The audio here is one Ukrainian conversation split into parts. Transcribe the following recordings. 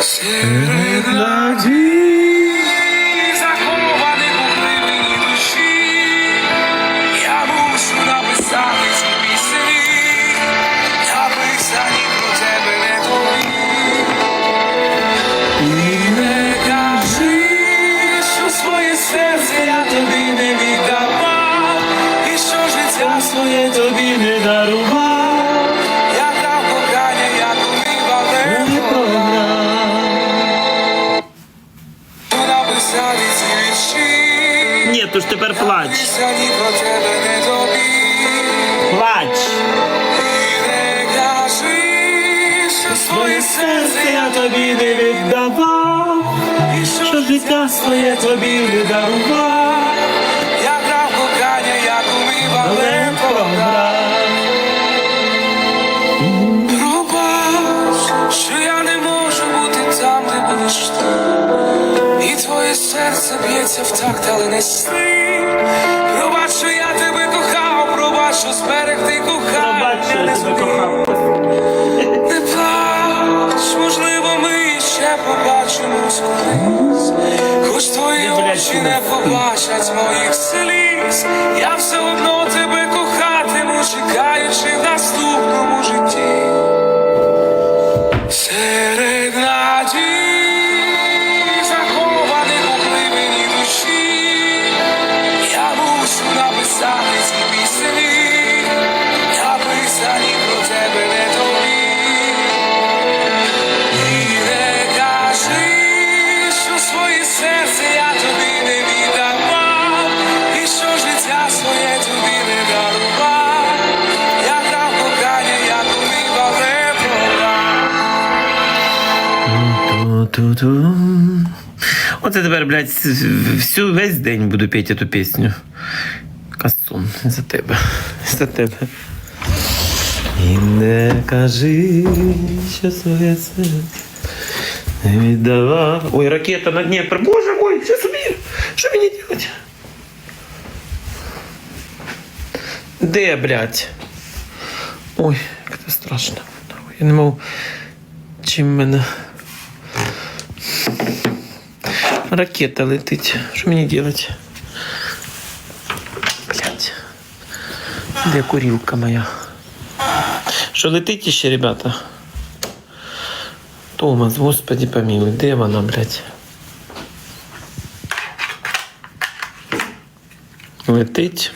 Серед надій, глибині душі, я мушу написати ці пісні, написані про тебе не твої. І не кажи, що своє серце я тобі не віддавав, і що життя своє тобі не дарував. Вірші, Ні, то ж тепер плач. Плач. Своє серце я тобі не віддавав, що життя своє тобі не дарував. Я грав кохання, як умів, але програв. Пробач, що я не можу бути там, де будеш ти. Серце б'ється в такт, але не сни. Пробач, що я тебе кохав, пробач, що зберегти кохання не тебе Ту-ту-ту. Оце тепер, блядь, всю весь день буду піти ту пісню. Касун за тебе. За тебе. І не кажи, що своє серце не віддавав. Ой, ракета на Дніпр. Боже мой, що собі? Що мені робити? Де, блядь? Ой, як це страшно. Я не можу. Чим мене. Ракета летить. Що мені робити? Блять. Де курілка моя? Що летить іще, ребята? Томас, господи помилуй, де вона, блядь? Летить.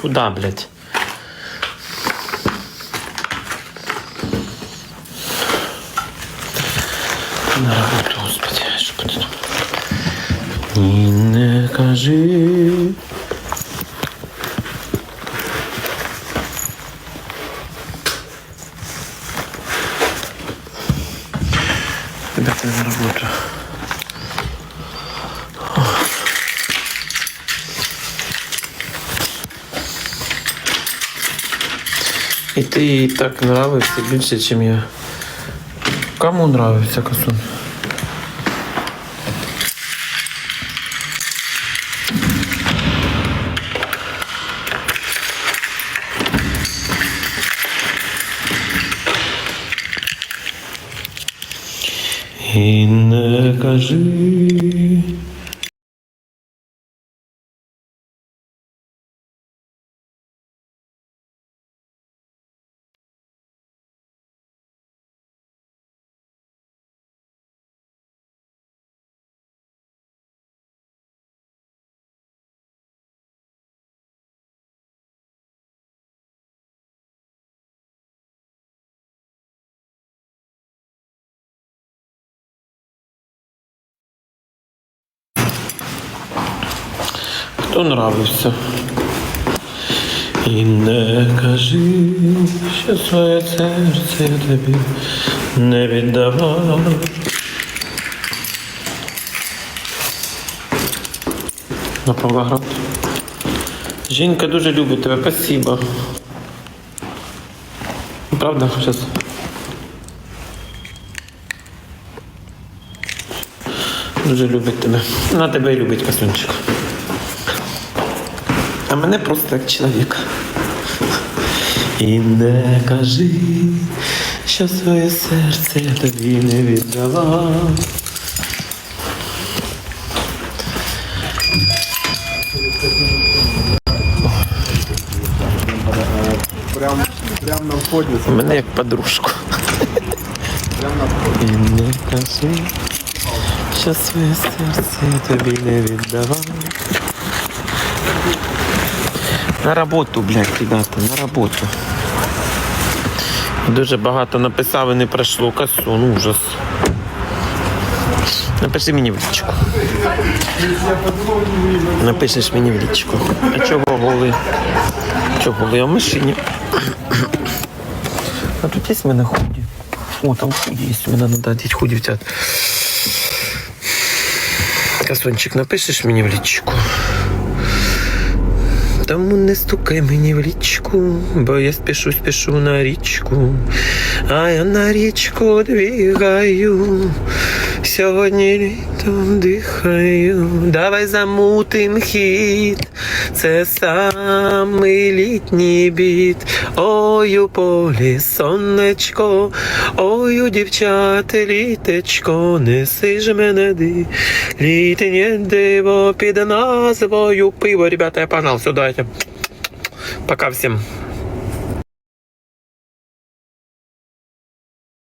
Куда, блядь? На роботу, господи, що буде там? І не кажи. Ребята, на роботу. І ти так нравишся більше, ніж я. Кому нравится косун? І не кажи. Хто нравився? І не кажи, що своє серце я тобі не віддавав. На Павлоград. Жінка дуже любить тебе, спасибо. Правда, зараз. Дуже любить тебе. Вона тебе і любить, Касунчик. А мене просто як чоловік. І не кажи, що своє серце я тобі не віддавав. Прям, прям на вході. Мене як подружку. Прям на вході. І не кажи, що своє серце я тобі не віддавав. На роботу, блядь, ребята, на роботу. Дуже багато написав і не пройшло касу, ну ужас. Напиши мені в лічку. Напишеш мені в лічку. А чого голий? Чого голий? А в машині. А тут є в мене худі. О, там худі є. Мені треба одеть худі взяти. Касончик, напишеш мені в лічку. Тому не стукай мені в річку, бо я спішу, спішу на річку, а я на річку двигаю, сьогодні літом дихаю, давай замутим хід, це самий літній біт. Ой, у полі сонечко, ой, у дівчат літечко, неси ж мене ди, літнє диво під назвою пиво. Ребята, я погнал, все, давайте. Пока всем.